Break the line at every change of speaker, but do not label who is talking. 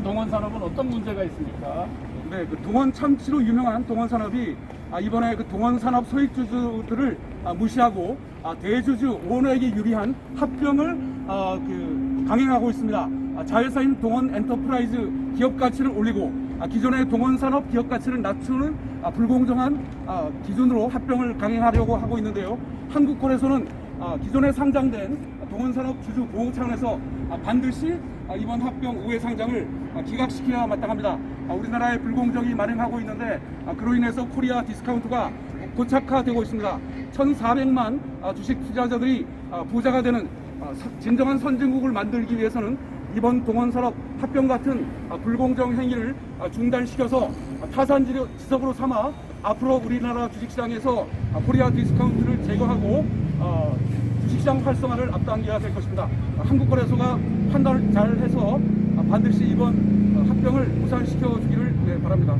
이번 동원 산업은 어떤 문제가 있습니까?
네, 그 동원 참치로 유명한 동원 산업이 아, 이번에 그 동원 산업 소액주주들을 아, 무시하고 아, 대주주 오너에게 유리한 합병을 아, 그 강행하고 있습니다. 아, 자회사인 동원 엔터프라이즈 기업 가치를 올리고 아, 기존의 동원 산업 기업 가치를 낮추는 아, 불공정한 아, 기준으로 합병을 강행하려고 하고 있는데요. 한국거래소는 아, 기존에 상장된 동원산업 주주 보호 차원에서 아, 반드시 아, 이번 합병 우회 상장을 아, 기각시켜야 마땅합니다. 아, 우리나라에 불공정이 만행하고 있는데 아, 그로 인해서 코리아 디스카운트가 고착화되고 있습니다. 1,400만 아, 주식 투자자들이 아, 부자가 되는 아, 사- 진정한 선진국을 만들기 위해서는 이번 동원산업 합병 같은 아, 불공정 행위를 아, 중단시켜서 아, 타산 지려- 지석으로 삼아 앞으로 우리나라 주식시장에서 아, 코리아 디스카운트를 제거하고 어, 주식시장 활성화를 앞당겨야 될 것입니다. 아, 한국거래소가 판단을 잘 해서 아, 반드시 이번 어, 합병을 무산시켜 주기를 네, 바랍니다.